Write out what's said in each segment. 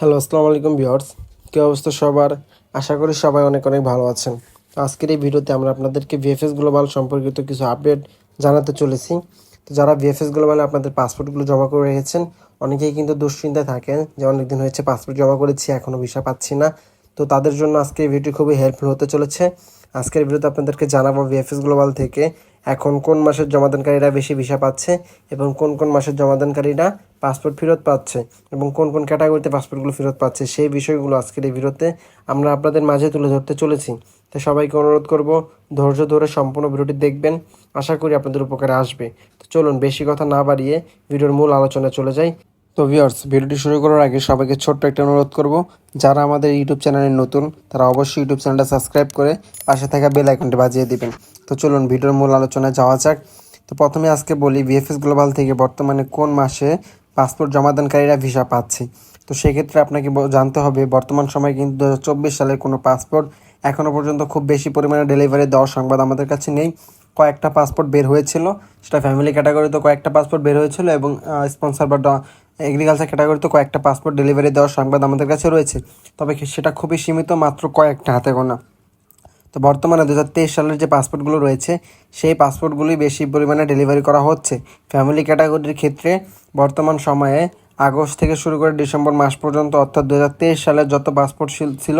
Hello, আসসালামু আলাইকুম viewers. কী অবস্থা সবার? আশা করি সবাই অনেক অনেক ভালো আছেন। আজকের এই ভিডিওতে আমরা আপনাদেরকে ভিএফএস গ্লোবাল সম্পর্কিত কিছু আপডেট জানাতে চলেছি। তো যারা ভিএফএস গ্লোবালে আপনাদের পাসপোর্টগুলো জমা করে রেখেছেন, অনেকেই কিন্তু দুশ্চিন্তায় থাকেন যে অনেকদিন হয়েছে পাসপোর্ট জমা করেছি এখনও ভিসা পাচ্ছি না। তো তাদের জন্য আজকে এই ভিডিওটি খুবই হেল্পফুল হতে চলেছে। আজকের ভিডিওতে আপনাদেরকে জানাব ভিএফএস গ্লোবাল থেকে এখন কোন মাসের জমাদানকারীরা বেশি ভিসা পাচ্ছে এবং কোন কোন মাসের জমাদানকারীরা পাসপোর্ট ফেরত পাচ্ছে এবং কোন কোন ক্যাটাগরিতে পাসপোর্টগুলো ফেরত পাচ্ছে সেই বিষয়গুলো আজকের এই ভিডিওতে আমরা আপনাদের মাঝে তুলে ধরতে চলেছি। তো সবাইকে অনুরোধ করব ধৈর্য ধরে সম্পূর্ণ ভিডিওটি দেখবেন। আশা করি আপনাদের উপকারে আসবে। তো চলুন বেশি কথা না বাড়িয়ে ভিডিওর মূল আলোচনায় চলে যাই। তো ভিউয়ার্স ভিডিওটি শুরু করার আগে সবাইকে ছোট্ট একটা অনুরোধ করব। যারা আমাদের ইউটিউব চ্যানেলে নতুন, তারা অবশ্যই ইউটিউব চ্যানেলটা সাবস্ক্রাইব করে পাশে থাকা বেল আইকনটি বাজিয়ে দিবেন। তো চলুন ভিডিওর মূল আলোচনায় যাওয়া যাক। তো প্রথমে আজকে বলি ভিএফএস গ্লোবাল থেকে বর্তমানে কোন মাসে পাসপোর্ট জমাদানকারীরা ভিসা পাচ্ছে? তো সেক্ষেত্রে আপনাকে জানতে হবে বর্তমান সময়ে কিন্তু দু হাজার চব্বিশ সালের কোনো পাসপোর্ট এখনও পর্যন্ত খুব বেশি পরিমাণে ডেলিভারি দেওয়ার সংবাদ আমাদের কাছে নেই। কয়েকটা পাসপোর্ট বের হয়েছিল, সেটা ফ্যামিলি ক্যাটাগরিতে কয়েকটা পাসপোর্ট বের হয়েছিল এবং স্পন্সর বা এগ্রিকালচার ক্যাটাগরিতে কয়েকটা পাসপোর্ট ডেলিভারি দেওয়ার সংবাদ আমাদের কাছে রয়েছে। তবে সেটা খুবই সীমিত, মাত্র কয়েকটা হাতে গোনা। তো বর্তমানে দু হাজার তেইশ সালের যে পাসপোর্টগুলো রয়েছে, সেই পাসপোর্টগুলোই বেশি পরিমাণে ডেলিভারি করা হচ্ছে। ফ্যামিলি ক্যাটাগরির ক্ষেত্রে বর্তমান সময়ে আগস্ট থেকে শুরু করে ডিসেম্বর মাস পর্যন্ত, অর্থাৎ দুহাজার তেইশ সালের যত পাসপোর্ট ছিল,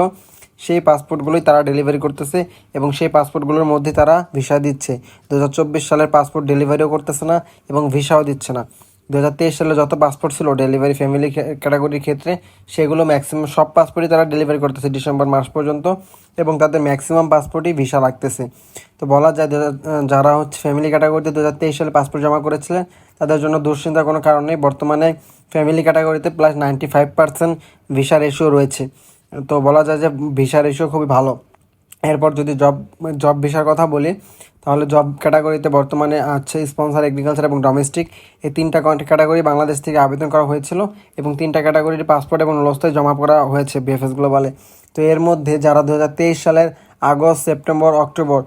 সেই পাসপোর্টগুলোই তারা ডেলিভারি করতেছে এবং সেই পাসপোর্টগুলোর মধ্যে তারা ভিসা দিচ্ছে। দু হাজার চব্বিশ সালের পাসপোর্ট ডেলিভারিও করতেছে না এবং ভিসাও দিচ্ছে না। দু হাজার তেইশ সালে যত পাসপোর্ট ছিল ডেলিভারি ফ্যামিলি ক্যাটাগরির ক্ষেত্রে, সেগুলো ম্যাক্সিমাম সব পাসপোর্টই তারা ডেলিভারি করতেছে ডিসেম্বর মাস পর্যন্ত এবং তাদের ম্যাক্সিমাম পাসপোর্টই ভিসা লাগতেছে। তো বলা যায় যারা হচ্ছে ফ্যামিলি ক্যাটাগরিতে দু হাজার তেইশ সালে পাসপোর্ট জমা করেছিলেন তাদের জন্য দুশ্চিন্তার কোনো কারণ নেই। বর্তমানে ফ্যামিলি ক্যাটাগরিতে plus ninety five percent visa ratio রয়েছে। তো বলা যায় যে ভিসা রেশিও খুবই ভালো। এরপর যদি জব জব ভিসার কথা বলি, তাহলে জব ক্যাটাগরিতে বর্তমানে আছে স্পন্সার এগ্রিকালচার এবং ডোমেস্টিক এই তিনটা ক্যাটাগরি বাংলাদেশ থেকে আবেদন করা হয়েছিল এবং তিনটা ক্যাটাগরির পাসপোর্ট এবং লস্তায় জমা করা হয়েছে বিএফএস গ্লোবালে তো এর মধ্যে যারা দু হাজার তেইশ সালের আগস্ট, সেপ্টেম্বর, অক্টোবর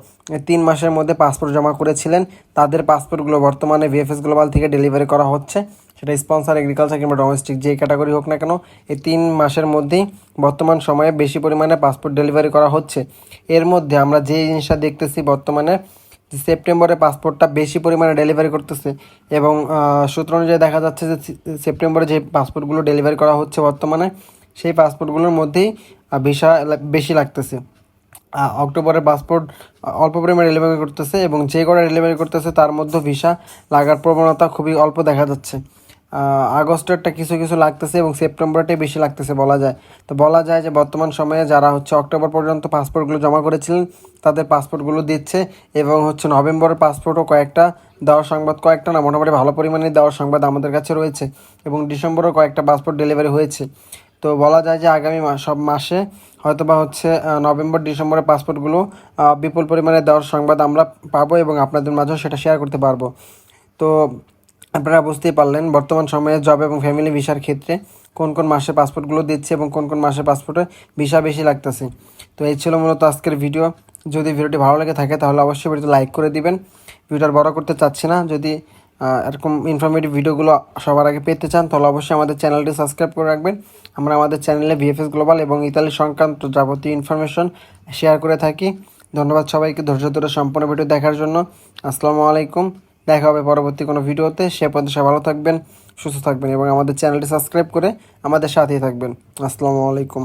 তিন মাসের মধ্যে পাসপোর্ট জমা করেছিলেন। তাদের পাসপোর্টগুলো বর্তমানে বিএফএস গ্লোবাল থেকে ডেলিভারি করা হচ্ছে। সেটা স্পন্সর এগ্রিকালচার কিংবা ডোমেস্টিক যে ক্যাটাগরি হোক না কেন এই তিন মাসের মধ্যেই বর্তমান সময়ে বেশি পরিমাণে পাসপোর্ট ডেলিভারি করা হচ্ছে। এর মধ্যে আমরা যে জিনিসটা দেখতেছি বর্তমানে সেপ্টেম্বরে পাসপোর্টটা বেশি পরিমাণে ডেলিভারি করতেছে এবং সূত্র অনুযায়ী দেখা যাচ্ছে যে সেপ্টেম্বরে যে পাসপোর্টগুলো ডেলিভারি করা হচ্ছে বর্তমানে, সেই পাসপোর্টগুলোর মধ্যেই ভিসা বেশি লাগতেছে। আহ, অক্টোবরের পাসপোর্ট অল্প পরিমাণে ডেলিভারি করতেছে এবং যে কটা ডেলিভারি করতেছে তার মধ্যে ভিসা লাগার প্রবণতা খুবই অল্প দেখা যাচ্ছে। আগস্টেরটা কিছু কিছু লাগতেছে এবং সেপ্টেম্বরটাই বেশি লাগতেছে বলা যায়। তো বলা যায় যে বর্তমান সময়ে যারা হচ্ছে অক্টোবর পর্যন্ত পাসপোর্টগুলো জমা করেছিলেন তাদের পাসপোর্টগুলো দিচ্ছে এবং হচ্ছে নভেম্বরের পাসপোর্টও কয়েকটা দেওয়ার সংবাদ কয়েকটা না মোটামুটি ভালো পরিমাণে দেওয়ার সংবাদ আমাদের কাছে রয়েছে এবং ডিসেম্বরেও কয়েকটা পাসপোর্ট ডেলিভারি হয়েছে। তো বলা যায় যে আগামী সব মাসে হয়তো বা হচ্ছে নভেম্বর ডিসেম্বরের পাসপোর্টগুলো বিপুল পরিমাণে দেওয়ার সংবাদ আমরা পাবো এবং আপনাদের মাঝেও সেটা শেয়ার করতে পারব। তো আপনারা বুঝতেই পারলেন বর্তমান সময়ে জব এবং ফ্যামিলি ভিসার ক্ষেত্রে কোন কোন মাসে পাসপোর্টগুলো দিচ্ছে এবং কোন কোন মাসে পাসপোর্টে ভিসা বেশি লাগতেছে। তো এই ছিল মূলত আজকের ভিডিও যদি ভিডিওটি ভালো লেগে থাকে তাহলে অবশ্যই ভিডিওটি লাইক করে দিবেন। ভিডিওটা বড় করতে চাচ্ছি না। যদি এরকম ইনফরমেটিভ ভিডিওগুলো সবার আগে পেতে চান, তাহলে অবশ্যই আমাদের চ্যানেলটি সাবস্ক্রাইব করে রাখবেন। আমরা আমাদের চ্যানেলে ভিএফএস গ্লোবাল এবং ইতালি সংক্রান্ত যাবতীয় ইনফরমেশন শেয়ার করে থাকি। ধন্যবাদ সবাইকে ধৈর্য ধরে সম্পূর্ণ ভিডিও দেখার জন্য। আসসালামু আলাইকুম। দেখা হবে পরবর্তী কোনো ভিডিওতে। সে পর্যন্ত সবাই ভালো থাকবেন, সুস্থ থাকবেন এবং আমাদের চ্যানেলটি সাবস্ক্রাইব করে আমাদের সাথেই থাকবেন। আসসালামু আলাইকুম।